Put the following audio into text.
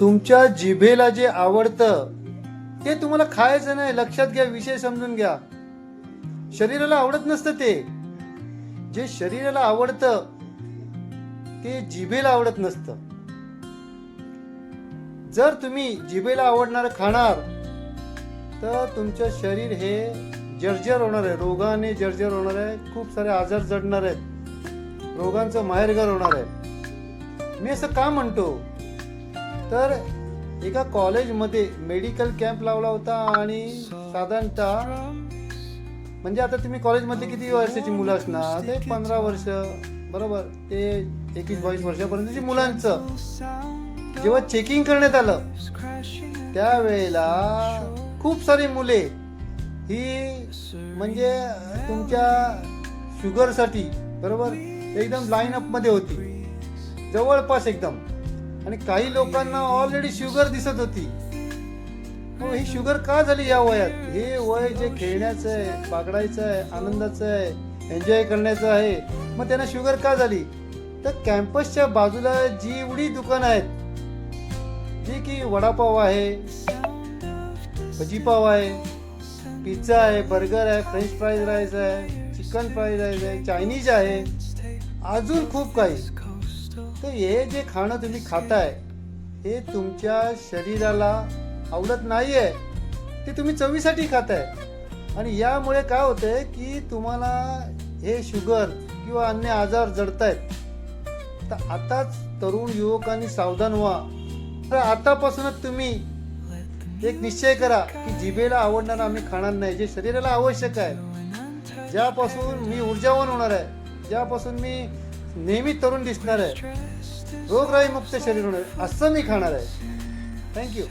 तुमच्या जिभेला जे आवडतं ते तुम्हाला खायचं नाही. लक्षात घ्या विषय समजून घ्या. शरीराला आवडत नसतं ते. जे शरीराला आवडतं ते जिभेला आवडत नसतं. जर तुम्ही जिभेला आवडणार खाणार तर तुमचं शरीर हे जर्जर होणार आहे. रोगाने जर्जर होणार आहे. खूप सारे आजार जडणार आहेत. रोगांचं माहेरघर होणार आहे. मी असं का म्हणतो? तर एका कॉलेजमध्ये मेडिकल कॅम्प लावला होता आणि साधारणतः म्हणजे आता तुम्ही कॉलेजमध्ये किती वर्षाची मुलं असणार? ते पंधरा वर्ष बरोबर. ते एकवीस बावीस वर्षापर्यंतची मुलांचं. जेव्हा चेकिंग करण्यात आलं त्यावेळेला खूप सारी मुले ही म्हणजे तुमच्या शुगरसाठी बरोबर एकदम लाईन अपमध्ये होती. जवळपास एकदम. आणि काही लोकांना ऑलरेडी शुगर दिसत होती. मग ही शुगर का झाली या वयात? हे वय जे खेळण्याचं आहे बागडायचं आहे आनंदाचं आहे एन्जॉय करण्याचं आहे मग त्यांना शुगर का झाली? तर कॅम्पसच्या बाजूला जी एवढी दुकानं आहेत जी की वडापाव आहे भजीपाव आहे पिझ्झा आहे बर्गर आहे फ्रेंच फ्राईज राईस आहे चिकन फ्राईज राईस आहे चायनीज आहे अजून खूप काही. तर हे जे खाणं तुम्ही खाताय हे तुमच्या शरीराला आवडत नाही आहे ते तुम्ही चवीसाठी खाताय. आणि यामुळे काय होतंय की तुम्हाला हे शुगर किंवा अन्य आजार जडतायत. तर आताच तरुण युवकांनी सावधान व्हा. तर आतापासूनच तुम्ही एक निश्चय करा की जिभेला आवडणारं आम्ही खाणार नाही जे शरीराला आवश्यक आहे. ज्यापासून मी ऊर्जावान होणार आहे ज्यापासून मी नेहमी तरुण दिसणार आहे रोगराई मुक्त शरीर होणार असं मी खाणार आहे. थँक्यू